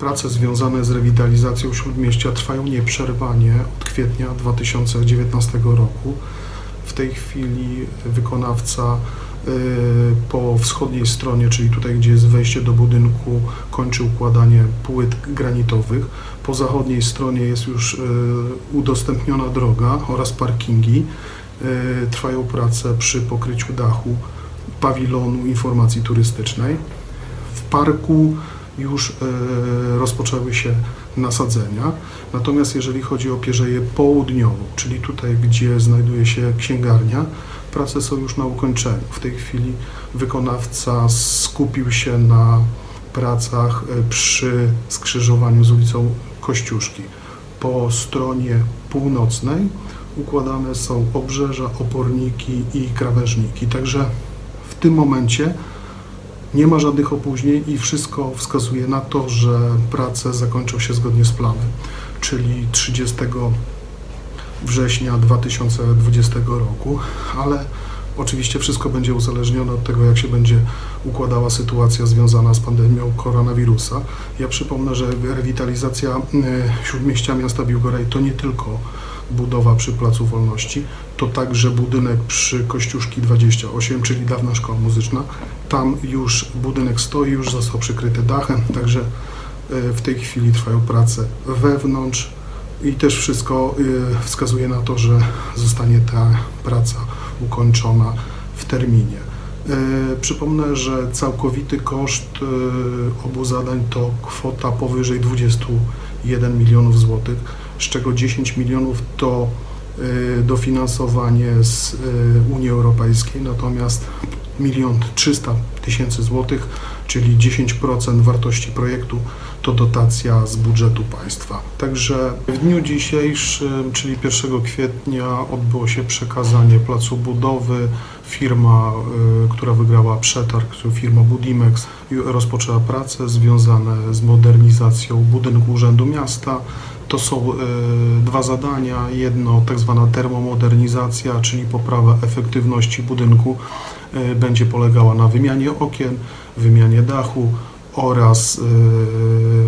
Prace związane z rewitalizacją Śródmieścia trwają nieprzerwanie od kwietnia 2019 roku. W tej chwili wykonawca y, po wschodniej stronie, czyli tutaj, gdzie jest wejście do budynku, kończy układanie płyt granitowych. Po zachodniej stronie jest już y, udostępniona droga oraz parkingi. Y, Trwają prace przy pokryciu dachu pawilonu informacji turystycznej. W parku już e, rozpoczęły się nasadzenia. Natomiast jeżeli chodzi o Pierzeję Południową, czyli tutaj, gdzie znajduje się księgarnia, prace są już na ukończeniu. W tej chwili wykonawca skupił się na pracach e, przy skrzyżowaniu z ulicą Kościuszki. Po stronie północnej układane są obrzeża, oporniki i krawężniki. Także w tym momencie nie ma żadnych opóźnień i wszystko wskazuje na to, że prace zakończą się zgodnie z planem, czyli 30 września 2020 roku, ale oczywiście wszystko będzie uzależnione od tego, jak się będzie układała sytuacja związana z pandemią koronawirusa. Ja przypomnę, że rewitalizacja y, Śródmieścia miasta Biłgoraj to nie tylko budowa przy Placu Wolności, to także budynek przy Kościuszki 28, czyli dawna szkoła muzyczna. Tam już budynek stoi, już został przykryty dachem, także y, w tej chwili trwają prace wewnątrz i też wszystko y, wskazuje na to, że zostanie ta praca ukończona w terminie. Y, Przypomnę, że całkowity koszt obu zadań to kwota powyżej 21 milionów złotych, z czego 10 milionów to dofinansowanie z y, Unii Europejskiej, natomiast milion 300 tysięcy złotych, czyli 10% wartości projektu to dotacja z budżetu państwa. Także w dniu dzisiejszym, czyli 1 kwietnia odbyło się przekazanie placu budowy. Firma, y, która wygrała przetarg, firma Budimex, rozpoczęła prace związane z modernizacją budynku Urzędu Miasta. To są y, dwa zadania. Jedno tak zwana termomodernizacja, czyli poprawa efektywności budynku y, będzie polegała na wymianie okien, wymianie dachu oraz y,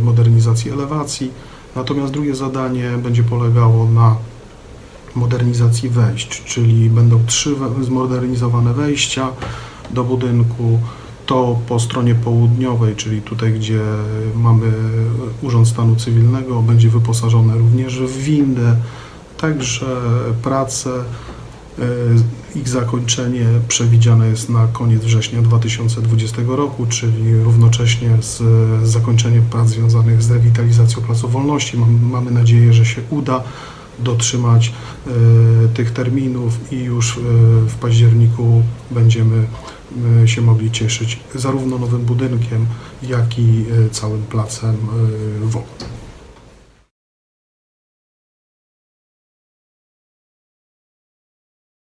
modernizacji elewacji. Natomiast drugie zadanie będzie polegało na modernizacji wejść, czyli będą trzy zmodernizowane wejścia do budynku. To po stronie południowej, czyli tutaj, gdzie mamy Urząd Stanu Cywilnego, będzie wyposażone również w windę. Także prace, e, ich zakończenie przewidziane jest na koniec września 2020 roku, czyli równocześnie z z zakończeniem prac związanych z rewitalizacją Placu Wolności. Mam, mamy nadzieję, że się uda dotrzymać e, tych terminów i już e, w październiku będziemy e, się mogli cieszyć zarówno nowym budynkiem, jak i e, całym placem e, wokół.